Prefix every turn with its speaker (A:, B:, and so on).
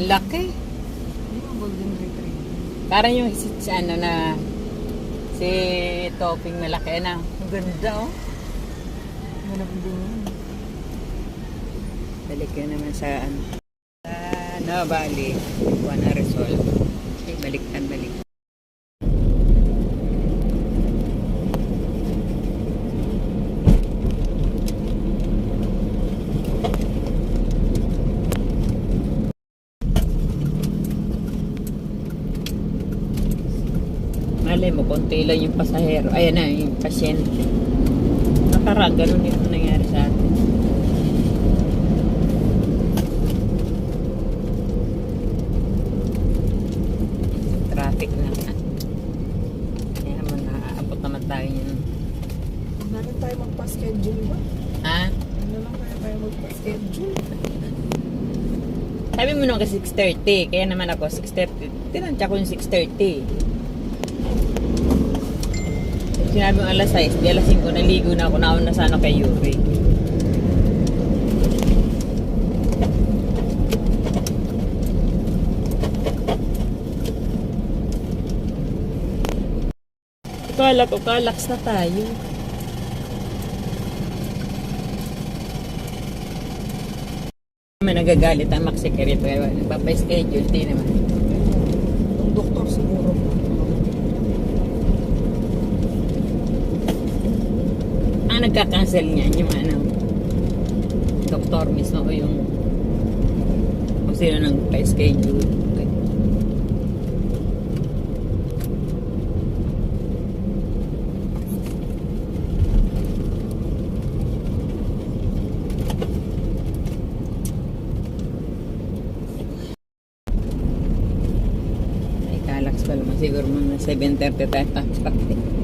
A: Laki.
B: Ba golden retriever?
A: Parang yung si, si ano na si Topping malaki na. Ang ganda oh.
B: Hanap din yun.
A: Balik ka naman sa ano. Sa no, bali. Kuha na resolve. Okay, baliktad balik. Malay mo, konti lang yung pasahero. Ayan na, yung pasyente. Nakaraan, ganun yung nangyari sa atin. Traffic na nga. Kaya naaabot naman tayo yun.
B: Meron tayo magpa-schedule ba?
A: Ha?
B: Ano lang kaya tayo magpa-schedule?
A: Sabi mo nung kasi 6.30. Kaya naman ako 6.30. Tinansya ko yung 6.30. Sinabi mo alas 6. Di alas 5 naligo na ako. Naon na sana kay Yuri. Kala ko, kalax na tayo. May nagagalit ang Max Secretary. Nagpapa-schedule. Di naman.
B: Yung doktor siguro.
A: Ang nagka-cancel niyan yung ano, doktor mismo o yung kung sino nang pa-schedule. Ay, kalax pa naman siguro mga 7.30 tayo pati.